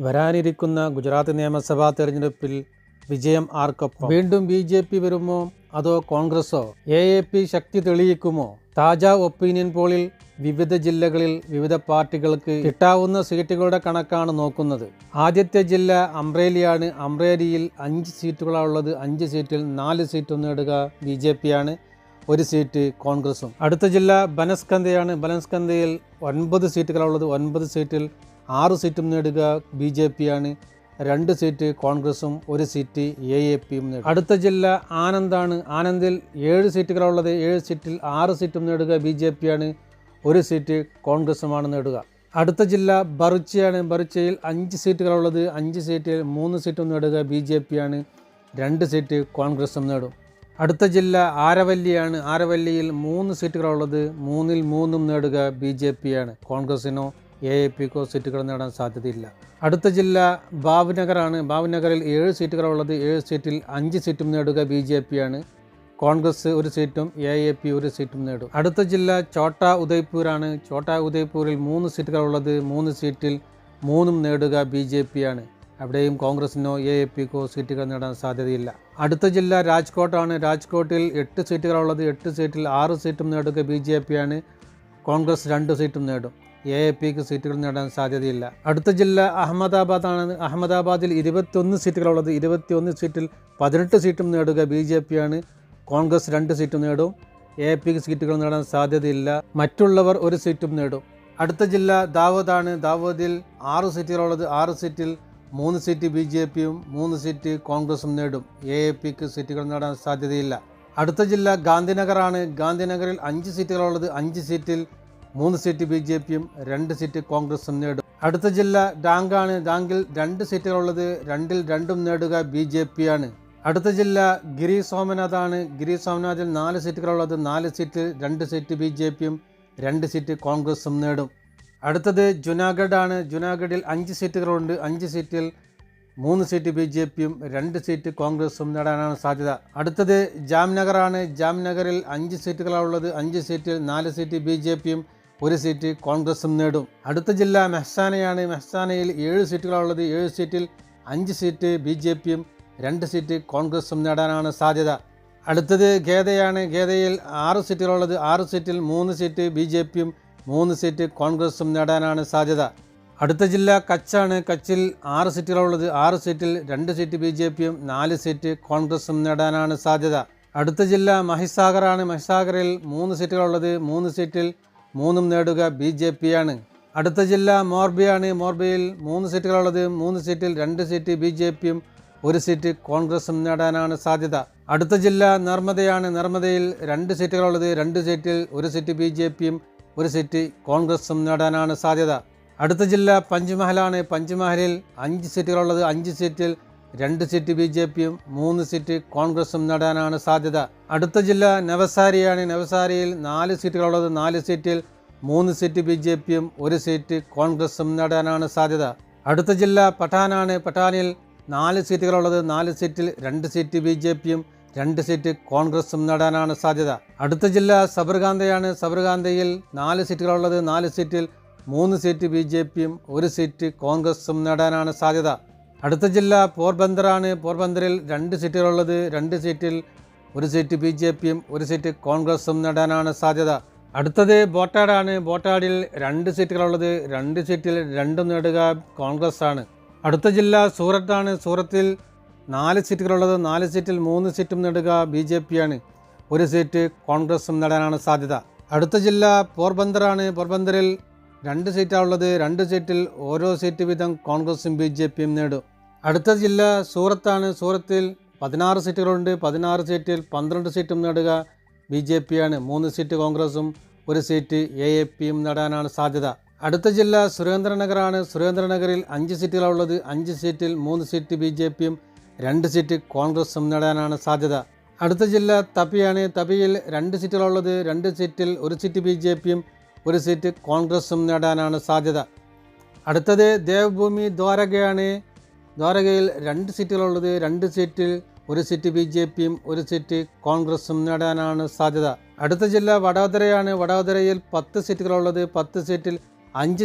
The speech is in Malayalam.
വരാനിരിക്കുന്ന ഗുജറാത്ത് നിയമസഭാ തെരഞ്ഞെടുപ്പിൽ വിജയം ആർക്കൊപ്പം? വീണ്ടും ബി ജെ പി വരുമോ അതോ കോൺഗ്രസോ? എ എ പി ശക്തി തെളിയിക്കുമോ? താജ ഒപ്പീനിയൻ പോളിൽ വിവിധ ജില്ലകളിൽ വിവിധ പാർട്ടികൾക്ക് കിട്ടാവുന്ന സീറ്റുകളുടെ കണക്കാണ് നോക്കുന്നത്. ആദ്യത്തെ ജില്ല അംറേലിയാണ് അംറേലിയിൽ അഞ്ച് സീറ്റുകളാണുള്ളത് അഞ്ച് സീറ്റിൽ നാല് സീറ്റ് നേടുക ബി ജെ പിയാണ് ഒരു സീറ്റ് കോൺഗ്രസും. അടുത്ത ജില്ല ബനസ്കന്ദയാണ് ബനസ്കന്ദയിൽ ഒൻപത് സീറ്റുകളാണുള്ളത് ഒൻപത് സീറ്റിൽ ആറ് സീറ്റും നേടുക ബി ജെ പിയാണ് രണ്ട് സീറ്റ് കോൺഗ്രസും ഒരു സീറ്റ് എ എ പിയും നേടും. അടുത്ത ജില്ല ആനന്ദാണ് ആനന്ദിൽ ഏഴ് സീറ്റുകളുള്ളത് ഏഴ് സീറ്റിൽ ആറ് സീറ്റും നേടുക ബി ജെ പിയാണ് ഒരു സീറ്റ് കോൺഗ്രസുമാണ് നേടുക. അടുത്ത ജില്ല ബറുച്ചയാണ്. ബറുച്ചയിൽ അഞ്ച് സീറ്റുകളുള്ളത് അഞ്ച് സീറ്റിൽ മൂന്ന് സീറ്റും നേടുക ബി ജെ പിയാണ് രണ്ട് സീറ്റ് കോൺഗ്രസും നേടും. അടുത്ത ജില്ല ആരവല്ലിയാണ്. ആരവല്ലിയിൽ മൂന്ന് സീറ്റുകളുള്ളത് മൂന്നിൽ മൂന്നും നേടുക ബി ജെ പിയാണ് കോൺഗ്രസിനോ എ എ പിക്കോ സീറ്റുകൾ നേടാൻ സാധ്യതയില്ല. അടുത്ത ജില്ല ബാബുനഗറാണ് ബാബുനഗറിൽ ഏഴ് സീറ്റുകളുള്ളത് ഏഴ് സീറ്റിൽ അഞ്ച് സീറ്റും നേടുക ബി ജെ പിയാണ് കോൺഗ്രസ് ഒരു സീറ്റും എ എ പി ഒരു സീറ്റും നേടും. അടുത്ത ജില്ല ചോട്ട ഉദയ്പൂരാണ്. ചോട്ട ഉദയ്പൂരിൽ മൂന്ന് സീറ്റുകളുള്ളത് മൂന്ന് സീറ്റിൽ മൂന്നും നേടുക ബി ജെ പിയാണ് അവിടെയും കോൺഗ്രസിനോ എ എ പിക്കോ സീറ്റുകൾ നേടാൻ സാധ്യതയില്ല. അടുത്ത ജില്ല രാജ്കോട്ടാണ്. രാജ്കോട്ടിൽ എട്ട് സീറ്റുകളുള്ളത് എട്ട് സീറ്റിൽ ആറ് സീറ്റും നേടുക ബി ജെ പിയാണ് കോൺഗ്രസ് രണ്ട് സീറ്റും നേടും. എ എ പിക്ക് സീറ്റുകൾ നേടാൻ സാധ്യതയില്ല. അടുത്ത ജില്ല അഹമ്മദാബാദാണ് അഹമ്മദാബാദിൽ ഇരുപത്തിയൊന്ന് സീറ്റുകളുള്ളത് ഇരുപത്തിയൊന്ന് സീറ്റിൽ പതിനെട്ട് സീറ്റും നേടുക ബി ജെ പിയാണ് കോൺഗ്രസ് രണ്ട് സീറ്റും നേടും. എ പിക്ക് സീറ്റുകൾ നേടാൻ സാധ്യതയില്ല. മറ്റുള്ളവർ ഒരു സീറ്റും നേടും. അടുത്ത ജില്ല ദാവൂദാണ് ദാവോദിൽ ആറ് സീറ്റുകളുള്ളത് ആറ് സീറ്റിൽ മൂന്ന് സീറ്റ് ബി ജെ പിയും മൂന്ന് സീറ്റ് കോൺഗ്രസും നേടും. എ എ പിക്ക് സീറ്റുകൾ നേടാൻ സാധ്യതയില്ല. അടുത്ത ജില്ല ഗാന്ധിനഗറാണ് ഗാന്ധിനഗറിൽ അഞ്ച് സീറ്റുകളുള്ളത് അഞ്ച് സീറ്റിൽ മൂന്ന് സീറ്റ് ബി ജെ പിയും രണ്ട് സീറ്റ് കോൺഗ്രസും നേടും. അടുത്ത ജില്ല ഡാങ്കാണ്. ഡാങ്കിൽ രണ്ട് സീറ്റുകളുള്ളത് രണ്ടിൽ രണ്ടും നേടുക ബി ജെ പിയാണ്. അടുത്ത ജില്ല ഗിരി സോമനാഥാണ്. ഗിരി സോമനാഥിൽ നാല് സീറ്റുകളുള്ളത് നാല് സീറ്റിൽ രണ്ട് സീറ്റ് ബി ജെ പിയും രണ്ട് സീറ്റ് കോൺഗ്രസും നേടും. അടുത്തത് ജുനാഗഡ് ആണ് ജുനാഗഡിൽ അഞ്ച് സീറ്റുകളുണ്ട്. അഞ്ച് സീറ്റിൽ മൂന്ന് സീറ്റ് ബി ജെ പിയും രണ്ട് സീറ്റ് കോൺഗ്രസും നേടാനാണ് സാധ്യത. അടുത്തത് ജാംനഗറാണ്. ജാംനഗറിൽ അഞ്ച് സീറ്റുകളാണുള്ളത്. അഞ്ച് സീറ്റിൽ നാല് സീറ്റ് ബി ജെ പിയും ഒരു സീറ്റ് കോൺഗ്രസും നേടും. അടുത്ത ജില്ല മെഹ്സാനയാണ്. മെഹ്സാനയിൽ ഏഴ് സീറ്റുകളുള്ളത് ഏഴ് സീറ്റിൽ അഞ്ച് സീറ്റ് ബി ജെ പിയും രണ്ട് സീറ്റ് കോൺഗ്രസും നേടാനാണ് സാധ്യത. അടുത്തത് ഗേദയാണ് ഗേദയിൽ ആറ് സീറ്റുകളുള്ളത് ആറ് സീറ്റിൽ മൂന്ന് സീറ്റ് ബി ജെ പിയും മൂന്ന് സീറ്റ് കോൺഗ്രസും നേടാനാണ് സാധ്യത. അടുത്ത ജില്ല കച്ചാണ്. കച്ചിൽ ആറ് സീറ്റുകളുള്ളത് ആറ് സീറ്റിൽ രണ്ട് സീറ്റ് ബി ജെ പിയും നാല് സീറ്റ് കോൺഗ്രസും നേടാനാണ് സാധ്യത. അടുത്ത ജില്ല മഹിസാഗറാണ്. മഹിസാഗറിൽ മൂന്ന് സീറ്റുകളുള്ളത് മൂന്ന് സീറ്റിൽ മൂന്നും നേടുക ബി ജെ പിയാണ്. അടുത്ത ജില്ല മോർബിയാണ്. മോർബിയിൽ മൂന്ന് സീറ്റുകളുള്ളത്. മൂന്ന് സീറ്റിൽ രണ്ട് സീറ്റ് ബി ജെ പിയും ഒരു സീറ്റ് കോൺഗ്രസും നേടാനാണ് സാധ്യത. അടുത്ത ജില്ല നർമ്മദയാണ്. നർമ്മദയിൽ രണ്ട് സീറ്റുകളുള്ളത്. രണ്ട് സീറ്റിൽ ഒരു സീറ്റ് ബി ജെ പിയും ഒരു സീറ്റ് കോൺഗ്രസും നേടാനാണ് സാധ്യത. അടുത്ത ജില്ല പഞ്ച്മഹലാണ് പഞ്ച്മഹലിൽ അഞ്ച് സീറ്റുകളുള്ളത്. അഞ്ച് സീറ്റിൽ രണ്ട് സീറ്റ് ബി ജെ പിയും മൂന്ന് സീറ്റ് കോൺഗ്രസും നേടാനാണ് സാധ്യത. അടുത്ത ജില്ല നവസാരിയാണ്. നവസാരിയിൽ നാല് സീറ്റുകളുള്ളത് നാല് സീറ്റിൽ മൂന്ന് സീറ്റ് ബി ജെ പിയും ഒരു സീറ്റ് കോൺഗ്രസും നേടാനാണ് സാധ്യത. അടുത്ത ജില്ല പഠാനാണ് പഠാനിൽ നാല് സീറ്റുകളുള്ളത് നാല് സീറ്റിൽ രണ്ട് സീറ്റ് ബി ജെ പിയും രണ്ട് സീറ്റ് കോൺഗ്രസും നേടാനാണ് സാധ്യത. അടുത്ത ജില്ല സബർകാന്തയാണ്. സബർകാന്തയിൽ നാല് സീറ്റുകളുള്ളത് നാല് സീറ്റിൽ മൂന്ന് സീറ്റ് ബി ജെ പിയും ഒരു സീറ്റ് കോൺഗ്രസും നേടാനാണ് സാധ്യത. അടുത്ത ജില്ല പോർബന്ദറാണ്. പോർബന്ദറിൽ രണ്ട് സീറ്റുകളുള്ളത്. രണ്ട് സീറ്റിൽ ഒരു സീറ്റ് ബി ജെ പിയും ഒരു സീറ്റ് കോൺഗ്രസും നേടാനാണ് സാധ്യത. അടുത്തത് ബോട്ടാടാണ് ബോട്ടാടിൽ രണ്ട് സീറ്റുകളുള്ളത്. രണ്ട് സീറ്റിൽ രണ്ടും നേടുക കോൺഗ്രസ് ആണ് അടുത്ത ജില്ല സൂറത്താണ്. സൂറത്തിൽ നാല് സീറ്റുകളുള്ളത്. നാല് സീറ്റിൽ മൂന്ന് സീറ്റും നേടുക ബി ജെ പിയാണ്. ഒരു സീറ്റ് കോൺഗ്രസും നേടാനാണ് സാധ്യത. അടുത്ത ജില്ല പോർബന്ദറാണ്. പോർബന്ദറിൽ രണ്ട് സീറ്റാണുള്ളത്. രണ്ട് സീറ്റിൽ ഓരോ സീറ്റ് വീതം കോൺഗ്രസും ബി ജെ പിയും നേടും. അടുത്ത ജില്ല സൂറത്താണ്. സൂറത്തിൽ പതിനാറ് സീറ്റുകളുണ്ട്. പതിനാറ് സീറ്റിൽ പന്ത്രണ്ട് സീറ്റും നേടുക ബി ജെ പിയാണ്. മൂന്ന് സീറ്റ് കോൺഗ്രസും ഒരു സീറ്റ് എ എ പിയും നേടാനാണ് സാധ്യത. അടുത്ത ജില്ല സുരേന്ദ്രനഗറാണ്. സുരേന്ദ്രനഗറിൽ അഞ്ച് സീറ്റുകളുള്ളത് അഞ്ച് സീറ്റിൽ മൂന്ന് സീറ്റ് ബി ജെ പിയും രണ്ട് സീറ്റ് കോൺഗ്രസും നേടാനാണ് സാധ്യത. അടുത്ത ജില്ല തപിയാണ് തപിയിൽ രണ്ട് സീറ്റുകളുള്ളത് രണ്ട് സീറ്റിൽ ഒരു സീറ്റ് ബി ജെ പിയും ഒരു സീറ്റ് കോൺഗ്രസും നേടാനാണ് സാധ്യത. അടുത്തത് ദേവഭൂമി ദ്വാരകയാണ്. ദ്വാരകയിൽ രണ്ട് സീറ്റുകളുള്ളത് രണ്ട് സീറ്റിൽ ഒരു സീറ്റ് ബി ജെ പിയും ഒരു സീറ്റ് കോൺഗ്രസും നേടാനാണ് സാധ്യത. അടുത്ത ജില്ല വഡോദരയാണ്. വഡോദരയിൽ പത്ത് സീറ്റുകളുള്ളത്. പത്ത് സീറ്റിൽ അഞ്ച്